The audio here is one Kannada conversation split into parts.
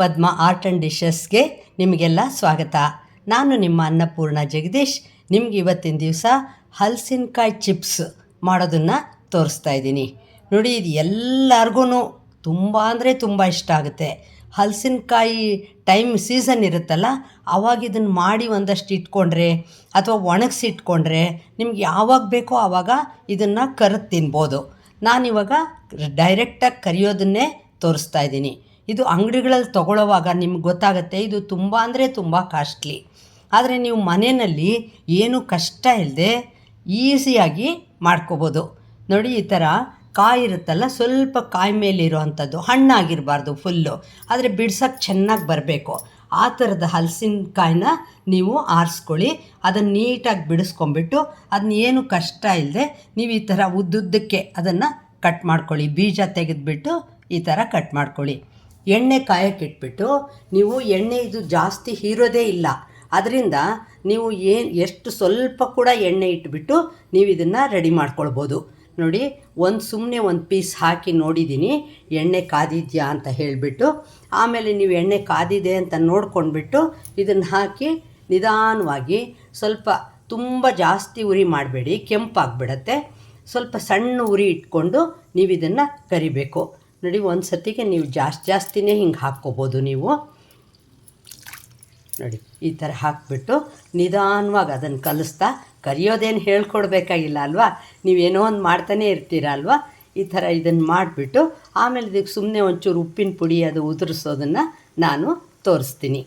ಪದ್ಮ ಆರ್ಟ್ ಆ್ಯಂಡ್ ಡಿಶಸ್ಗೆ ನಿಮಗೆಲ್ಲ ಸ್ವಾಗತ. ನಾನು ನಿಮ್ಮ ಅನ್ನಪೂರ್ಣ ಜಗದೀಶ್. ನಿಮ್ಗೆ ಇವತ್ತಿನ ದಿವಸ ಹಲಸಿನಕಾಯಿ ಚಿಪ್ಸ್ ಮಾಡೋದನ್ನು ತೋರಿಸ್ತಾ ಇದ್ದೀನಿ. ನೋಡಿ, ಇದು ಎಲ್ಲರಿಗೂ ತುಂಬ ಅಂದರೆ ತುಂಬ ಇಷ್ಟ ಆಗುತ್ತೆ. ಹಲಸಿನಕಾಯಿ ಟೈಮ್ ಸೀಸನ್ ಇರುತ್ತಲ್ಲ ಆವಾಗ ಇದನ್ನು ಮಾಡಿ ಒಂದಷ್ಟು ಇಟ್ಕೊಂಡ್ರೆ ಅಥವಾ ಒಣಗಿಸಿ ಇಟ್ಕೊಂಡ್ರೆ ನಿಮ್ಗೆ ಯಾವಾಗ ಬೇಕೋ ಆವಾಗ ಇದನ್ನು ಕರೆದು ತಿನ್ಬೋದು. ನಾನಿವಾಗ ಡೈರೆಕ್ಟಾಗಿ ಕರಿಯೋದನ್ನೇ ತೋರಿಸ್ತಾ ಇದ್ದೀನಿ. ಇದು ಅಂಗಡಿಗಳಲ್ಲಿ ತಗೊಳ್ಳೋವಾಗ ನಿಮ್ಗೆ ಗೊತ್ತಾಗುತ್ತೆ, ಇದು ತುಂಬ ಅಂದರೆ ತುಂಬ ಕಾಸ್ಟ್ಲಿ ಆದರೆ ನೀವು ಮನೆಯಲ್ಲಿ ಏನು ಕಷ್ಟ ಇಲ್ಲದೆ ಈಸಿಯಾಗಿ ಮಾಡ್ಕೋಬೋದು. ನೋಡಿ, ಈ ಥರ ಕಾಯಿ ಇರುತ್ತಲ್ಲ, ಸ್ವಲ್ಪ ಕಾಯಿ ಮೇಲಿರುವಂಥದ್ದು ಹಣ್ಣಾಗಿರಬಾರ್ದು ಫುಲ್ಲು ಆದರೆ ಬಿಡ್ಸೋಕ್ಕೆ ಚೆನ್ನಾಗಿ ಬರಬೇಕು. ಆ ಥರದ ಹಲಸಿನಕಾಯಿನ ನೀವು ಆರಿಸ್ಕೊಳ್ಳಿ, ಅದನ್ನು ನೀಟಾಗಿ ಬಿಡಿಸ್ಕೊಂಬಿಟ್ಟು ಅದನ್ನ ಏನು ಕಷ್ಟ ಇಲ್ಲದೆ ನೀವು ಈ ಥರ ಉದ್ದುದ್ದಕ್ಕೆ ಅದನ್ನು ಕಟ್ ಮಾಡ್ಕೊಳ್ಳಿ. ಬೀಜ ತೆಗೆದುಬಿಟ್ಟು ಈ ಥರ ಕಟ್ ಮಾಡ್ಕೊಳ್ಳಿ. ಎಣ್ಣೆ ಕಾಯಕ್ಕೆ ಇಟ್ಬಿಟ್ಟು ನೀವು ಎಣ್ಣೆ ಇದು ಜಾಸ್ತಿ ಹೀರೋದೇ ಇಲ್ಲ. ಅದರಿಂದ ನೀವು ಏನು, ಎಷ್ಟು ಸ್ವಲ್ಪ ಕೂಡ ಎಣ್ಣೆ ಇಟ್ಬಿಟ್ಟು ನೀವು ಇದನ್ನು ರೆಡಿ ಮಾಡ್ಕೊಳ್ಬೋದು. ನೋಡಿ, ಒಂದು ಸುಮ್ಮನೆ ಒಂದು ಪೀಸ್ ಹಾಕಿ ನೋಡಿದ್ದೀನಿ ಎಣ್ಣೆ ಕಾದಿದೆಯಾ ಅಂತ ಹೇಳಿಬಿಟ್ಟು. ಆಮೇಲೆ ನೀವು ಎಣ್ಣೆ ಕಾದಿದೆ ಅಂತ ನೋಡ್ಕೊಂಡ್ಬಿಟ್ಟು ಇದನ್ನು ಹಾಕಿ ನಿಧಾನವಾಗಿ ಸ್ವಲ್ಪ ತುಂಬ ಜಾಸ್ತಿ ಉರಿ ಮಾಡಬೇಡಿ, ಕೆಂಪಾಗ್ಬಿಡತ್ತೆ. ಸ್ವಲ್ಪ ಸಣ್ಣ ಉರಿ ಇಟ್ಕೊಂಡು ನೀವು ಇದನ್ನು ಕರಿಬೇಕು. ನೋಡಿ, ಒಂದು ಸತಿಗೆ ನೀವು ಜಾಸ್ತಿ ಜಾಸ್ತಿನೇ ಹಿಂಗೆ ಹಾಕ್ಕೋಬೋದು ನೀವು. ನೋಡಿ, ಈ ಥರ ಹಾಕಿಬಿಟ್ಟು ನಿಧಾನವಾಗಿ ಅದನ್ನು ಕಲಿಸ್ತಾ, ಕರಿಯೋದೇನು ಹೇಳ್ಕೊಡ್ಬೇಕಾಗಿಲ್ಲ ಅಲ್ವಾ? ನೀವೇನೋ ಒಂದು ಮಾಡ್ತಾನೆ ಇರ್ತೀರ ಅಲ್ವಾ? ಈ ಥರ ಇದನ್ನು ಮಾಡಿಬಿಟ್ಟು ಆಮೇಲೆ ಇದಕ್ಕೆ ಸುಮ್ಮನೆ ಒಂಚೂರು ಉಪ್ಪಿನ ಪುಡಿ ಅದು ಉದುರಿಸೋದನ್ನು ನಾನು ತೋರಿಸ್ತೀನಿ.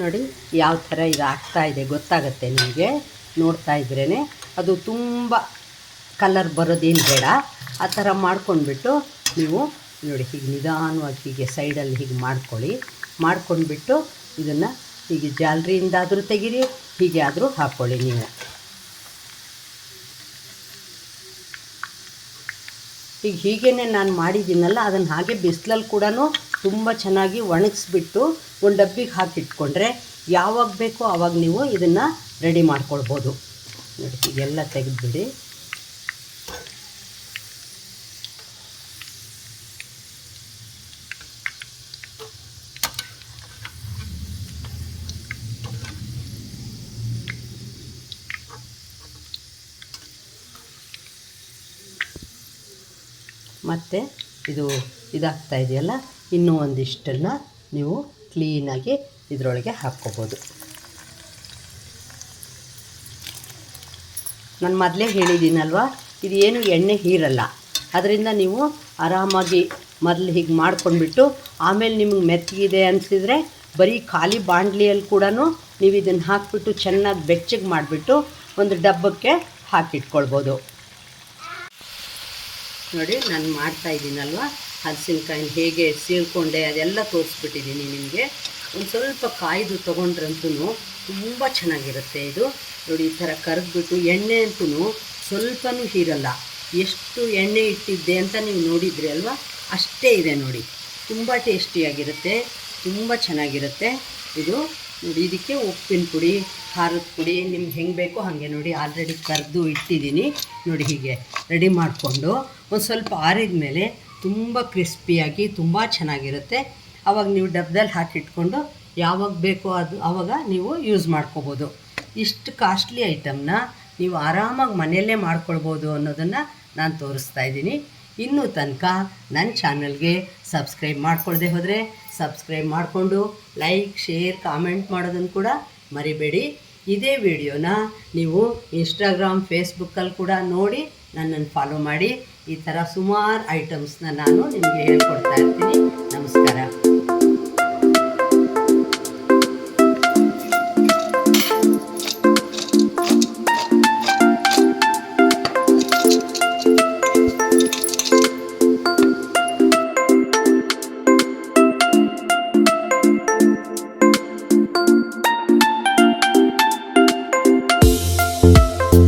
ನೋಡಿ, ಯಾವ ಥರ ಇದು ಆಗ್ತಾ ಇದೆ ಗೊತ್ತಾಗುತ್ತೆ ನಿಮಗೆ? ನೋಡ್ತಾ ಇದ್ರೇ ಅದು ತುಂಬ ಕಲರ್ ಬರೋದೇನು ಬೇಡ. ಆ ಥರ ಮಾಡ್ಕೊಂಡ್ಬಿಟ್ಟು ನೀವು ನೋಡಿ ಹೀಗೆ ನಿಧಾನವಾಗಿ ಹೀಗೆ ಸೈಡಲ್ಲಿ ಹೀಗೆ ಮಾಡ್ಕೊಳ್ಳಿ. ಮಾಡ್ಕೊಂಡ್ಬಿಟ್ಟು ಇದನ್ನು ಹೀಗೆ ಜಾಲರಿಯಿಂದಾದರೂ ತೆಗೀರಿ, ಹೀಗೆ ಆದರೂ ಹಾಕ್ಕೊಳ್ಳಿ ನೀವು. ಈಗ ಹೀಗೇ ನಾನು ಮಾಡಿದ್ದೀನಲ್ಲ, ಅದನ್ನು ಹಾಗೆ ಬಿಸಿಲಲ್ಲಿ ಕೂಡ ತುಂಬ ಚೆನ್ನಾಗಿ ಒಣಗಿಸ್ಬಿಟ್ಟು ಒಂದು ಡಬ್ಬಿಗೆ ಹಾಕಿಟ್ಕೊಂಡ್ರೆ ಯಾವಾಗ ಬೇಕೋ ಆವಾಗ ನೀವು ಇದನ್ನು ರೆಡಿ ಮಾಡ್ಕೊಳ್ಬೋದು. ನೋಡಿ, ಹೀಗೆಲ್ಲ ತೆಗೆದುಬಿಡಿ. ಮತ್ತು ಇದು ಇದಾಗ್ತಾ ಇದೆಯಲ್ಲ? ಇನ್ನೂ ಒಂದಿಷ್ಟನ್ನು ನೀವು ಕ್ಲೀನಾಗಿ ಇದರೊಳಗೆ ಹಾಕ್ಕೋಬೋದು. ನಾನು ಮೊದಲೇ ಹೇಳಿದ್ದೀನಲ್ವ? ಇದು ಏನು ಎಣ್ಣೆ ಹೀರಲ್ಲ. ಅದರಿಂದ ನೀವು ಆರಾಮಾಗಿ ಮೊದಲು ಹೀಗೆ ಮಾಡ್ಕೊಂಡ್ಬಿಟ್ಟು ಆಮೇಲೆ ನಿಮಗೆ ಮೆತ್ತಗಿದೆ ಅನಿಸಿದರೆ ಬರೀ ಖಾಲಿ ಬಾಂಡ್ಲಿಯಲ್ಲಿ ಕೂಡ ನೀವು ಇದನ್ನು ಹಾಕಿಬಿಟ್ಟು ಚೆನ್ನಾಗಿ ಬೆಚ್ಚಗೆ ಮಾಡಿಬಿಟ್ಟು ಒಂದು ಡಬ್ಬಕ್ಕೆ ಹಾಕಿಟ್ಕೊಳ್ಬೋದು. ನೋಡಿ, ನಾನು ಮಾಡ್ತಾ ಇದ್ದೀನಲ್ವ? ಹಲಸಿನಕಾಯಿನ ಹೇಗೆ ಸೀಳ್ಕೊಂಡೆ ಅದೆಲ್ಲ ತೋರಿಸ್ಬಿಟ್ಟಿದ್ದೀನಿ ನಿಮಗೆ. ಒಂದು ಸ್ವಲ್ಪ ಕಾಯ್ದು ತೊಗೊಂಡ್ರಂತೂ ತುಂಬ ಚೆನ್ನಾಗಿರುತ್ತೆ ಇದು. ನೋಡಿ, ಈ ಥರ ಕರೆದ್ಬಿಟ್ಟು ಎಣ್ಣೆ ಅಂತೂ ಸ್ವಲ್ಪನೂ ಹೀರಲ್ಲ. ಎಷ್ಟು ಎಣ್ಣೆ ಇಟ್ಟಿದ್ದೆ ಅಂತ ನೀವು ನೋಡಿದ್ರಿ ಅಲ್ವಾ? ಅಷ್ಟೇ ಇದೆ ನೋಡಿ. ತುಂಬ ಟೇಸ್ಟಿಯಾಗಿರುತ್ತೆ, ತುಂಬ ಚೆನ್ನಾಗಿರುತ್ತೆ. ಇದು ನೋಡಿ, ಇದಕ್ಕೆ ಉಪ್ಪಿನ ಪುಡಿ, ಖಾರದ ಪುಡಿ, ನಿಮ್ಗೆ ಹೆಂಗೆ ಬೇಕೋ ಹಾಗೆ ನೋಡಿ ಆಲ್ರೆಡಿ ಕರೆದು ಇಟ್ಟಿದ್ದೀನಿ. ನೋಡಿ ಹೀಗೆ ರೆಡಿ ಮಾಡಿಕೊಂಡು ಒಂದು ಸ್ವಲ್ಪ ಆರಿದ ಮೇಲೆ ತುಂಬ ಕ್ರಿಸ್ಪಿಯಾಗಿ ತುಂಬ ಚೆನ್ನಾಗಿರುತ್ತೆ. ಆವಾಗ ನೀವು ಡಬ್ಬದಲ್ಲಿ ಹಾಕಿಟ್ಕೊಂಡು ಯಾವಾಗ ಬೇಕೋ ಅದು ಆವಾಗ ನೀವು ಯೂಸ್ ಮಾಡ್ಕೋಬೋದು. ಇಷ್ಟು ಕಾಸ್ಟ್ಲಿ ಐಟಮ್ನ ನೀವು ಆರಾಮಾಗಿ ಮನೆಯಲ್ಲೇ ಮಾಡ್ಕೊಳ್ಬೋದು ಅನ್ನೋದನ್ನು ನಾನು ತೋರಿಸ್ತಾ ಇದ್ದೀನಿ. ಇನ್ನೂ ತನಕ ನನ್ನ ಚಾನಲ್ಗೆ ಸಬ್ಸ್ಕ್ರೈಬ್ ಮಾಡ್ಕೊಳ್ಳದೆ ಹೋದರೆ ಸಬ್ಸ್ಕ್ರೈಬ್ ಮಾಡಿಕೊಂಡು ಲೈಕ್, ಶೇರ್, ಕಾಮೆಂಟ್ ಮಾಡೋದನ್ನು ಕೂಡ ಮರಿಬೇಡಿ. ಇದೇ ವಿಡಿಯೋನ ನೀವು ಇನ್ಸ್ಟಾಗ್ರಾಮ್ ಫೇಸ್ಬುಕ್ಕಲ್ಲಿ ಕೂಡ ನೋಡಿ ನನ್ನನ್ನು ಫಾಲೋ ಮಾಡಿ. ಈ ಥರ ಸುಮಾರು ಐಟಮ್ಸ್ನ ನಾನು ನಿಮಗೆ ಹೇಳ್ಕೊಡ್ತಾ ಇರ್ತೀನಿ. ನಮಸ್ಕಾರ.